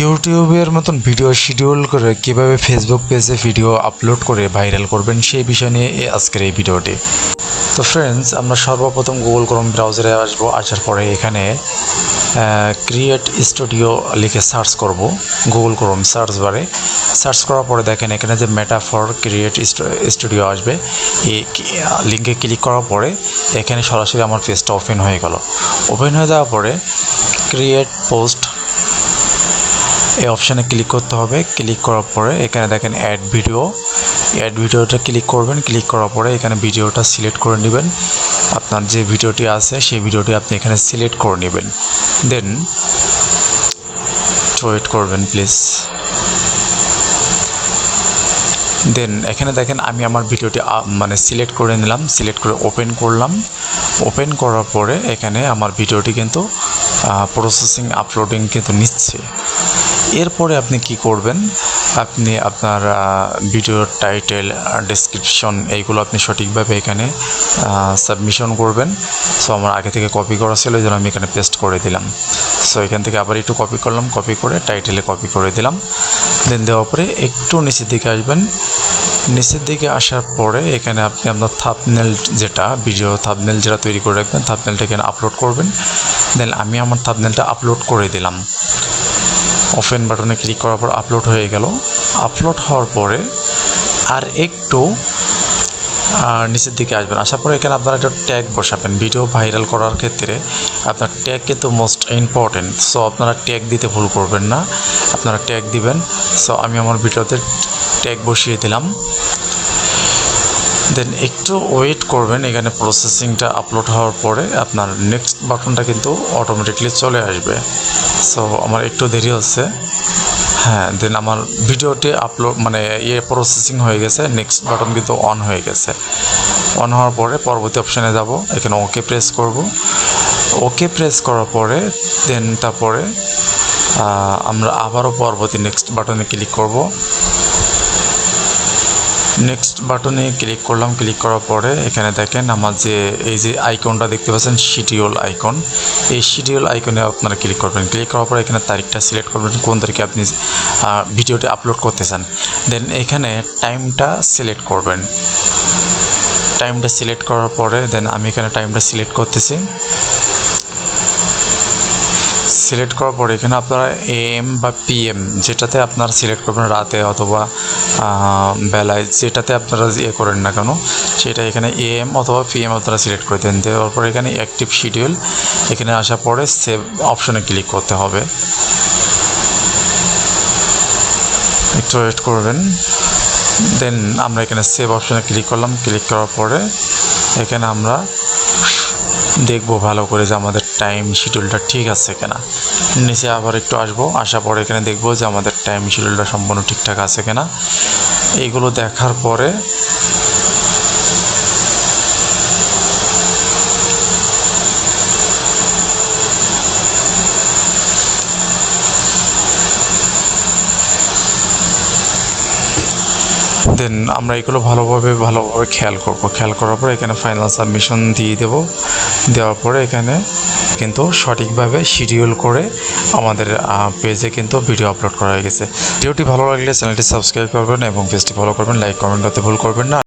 ইউটিউবের মতন video schedule করে কীভাবে ফেসবুক পেজে ভিডিও আপলোড করে ভাইরাল করবেন সেই বিষয় নিয়ে আজকের এই ভিডিওটি। তো ফ্রেন্ডস আমরা সর্বপ্রথম গুগল ক্রোম ব্রাউজারে আসব, আসার পরে এখানে ক্রিয়েট স্টুডিও লিখে সার্চ করব গুগল ক্রোম সার্চ বারে সার্চ করার পরে দেখেন এখানে যে মেটা ফর ক্রিয়েট স্টুডিও আসবে, এই লিঙ্কে ক্লিক করার পরে এখানে সরাসরি আমার পেজটা ওপেন হয়ে গেল। ওপেন হয়ে যাওয়ার পরে ক্রিয়েট পোস্ট এই অপশানে ক্লিক করতে হবে। ক্লিক করার পরে এখানে দেখেন অ্যাড ভিডিও অ্যাড ভিডিওটা ক্লিক করবেন। ক্লিক করার পরে এখানে ভিডিওটা সিলেক্ট করে নেবেন। আপনার যে ভিডিওটি আছে, সেই ভিডিওটি আপনি এখানে সিলেক্ট করে নেবেন। দেন ওয়েট করবেন প্লিজ দেন এখানে দেখেন আমি আমার ভিডিওটি মানে সিলেক্ট করে নিলাম। সিলেক্ট করে ওপেন করলাম। ওপেন করার পরে এখানে আমার ভিডিওটি কিন্তু প্রসেসিং আপলোডিং কিন্তু নিচ্ছে। এরপরে আপনি কি করবেন? আপনি আপনার ভিডিওর টাইটেল ডেসক্রিপশন এইগুলো আপনি সঠিকভাবে এখানে সাবমিশন করবেন। সো আমার আগে থেকে কপি করা ছিল জন্য আমি এখানে পেস্ট করে দিলাম। সো এখান থেকে আবার একটু কপি করলাম কপি করে টাইটেলে কপি করে দিলাম। দেন দেওয়ার পরে একটু নিচের দিকে আসবেন। নিচের দিকে আসার পরে এখানে আপনি আপনার থাপনেল যেটা ভিডিও থাপনেল যেটা তৈরি করে রাখবেন থাপনেলটা এখানে আপলোড করবেন। দেন আমি আমার থাপনেলটা আপলোড করে দিলাম। ওপেন বাটনে ক্লিক করার পর আপলোড হয়ে গেল। আপলোড হওয়ার পরে আর একটু নিচের দিকে আসবেন। আসার পরে এখানে আপনারা একটা ট্যাগ বসাবেন। ভিডিও ভাইরাল করার ক্ষেত্রে আপনার ট্যাগ কিন্তু মোস্ট ইম্পর্টেন্ট সো আপনারা ট্যাগ দিতে ভুল করবেন না। আপনারা ট্যাগ দিবেন। সো আমি আমার ভিডিওতে ট্যাগ বসিয়ে দিলাম। দেন একটু ওয়েট করবেন, এখানে প্রসেসিংটা আপলোড হওয়ার পরে আপনার নেক্সট বাটনটা কিন্তু অটোমেটিকলি চলে আসবে। সো আমার একটু দেরি হচ্ছে। হ্যাঁ দেন আমার ভিডিওটি আপলোড মানে ইয়ে প্রসেসিং হয়ে গেছে নেক্সট বাটন কিন্তু অন হয়ে গেছে। অন হওয়ার পরে পরবর্তী অপশানে যাব, এখানে ওকে প্রেস করব। ওকে প্রেস করার পরে দেন তারপরে আমরা আবারও পরবর্তী নেক্সট বাটনে ক্লিক করব। নেক্সট বাটনে ক্লিক করলাম ক্লিক করার পরে এখানে দেখেন আমার যে, এই যে আইকনটা দেখতে পাচ্ছেন শিডিউল আইকন এই শিডিউল আইকনে আপনারা ক্লিক করবেন। ক্লিক করার পরে এখানে তারিখটা সিলেক্ট করবেন, কোন তারিখে আপনি ভিডিওটি আপলোড করতে চান। দেন এখানে টাইমটা সিলেক্ট করবেন। টাইমটা সিলেক্ট করার পরে দেন আমি এখানে টাইমটা সিলেক্ট করতেছি। সিলেক্ট করার পরে এখানে আপনারা এম বা পিএম যেটাতে আপনারা সিলেক্ট করবেন রাতে অথবা বেলায় যেটাতে আপনারা ইয়ে করেন না কেন, সেটা এখানে এম অথবা পিএম আপনারা সিলেক্ট করে দেন। দেওয়ার পরে এখানে অ্যাক্টিভ শিডিউল এখানে আসার পরে সেভ অপশনে ক্লিক করতে হবে। একটু ওয়েট করবেন। দেন আমরা এখানে সেভ অপশনে ক্লিক করলাম। ক্লিক করার পরে এখানে আমরা দেখব ভালো করে যে আমাদের টাইম শিডিউলটা ঠিক আছে কিনা। নিচে আবার একটু আসব, আসার পরে এখানে দেখব যে আমাদের টাইম শিডিউলটা সম্পূর্ণ ঠিকঠাক আছে কিনা। এইগুলো দেখার পরে দেন আমরা এগুলো ভালোভাবে ভালোভাবে খেয়াল করব। খেয়াল করার পর এখানে ফাইনাল সাবমিশন দিয়ে দেব। দেওয়ার পরে এখানে কিন্তু সঠিকভাবে শিডিউল করে আমাদের পেজে কিন্তু ভিডিও আপলোড করা হয়ে গেছে। ভিডিওটি ভালো লাগলে চ্যানেলটি সাবস্ক্রাইব করবেন এবং পেজটি ফলো করবেন। লাইক কমেন্ট করতে ভুল করবেন না।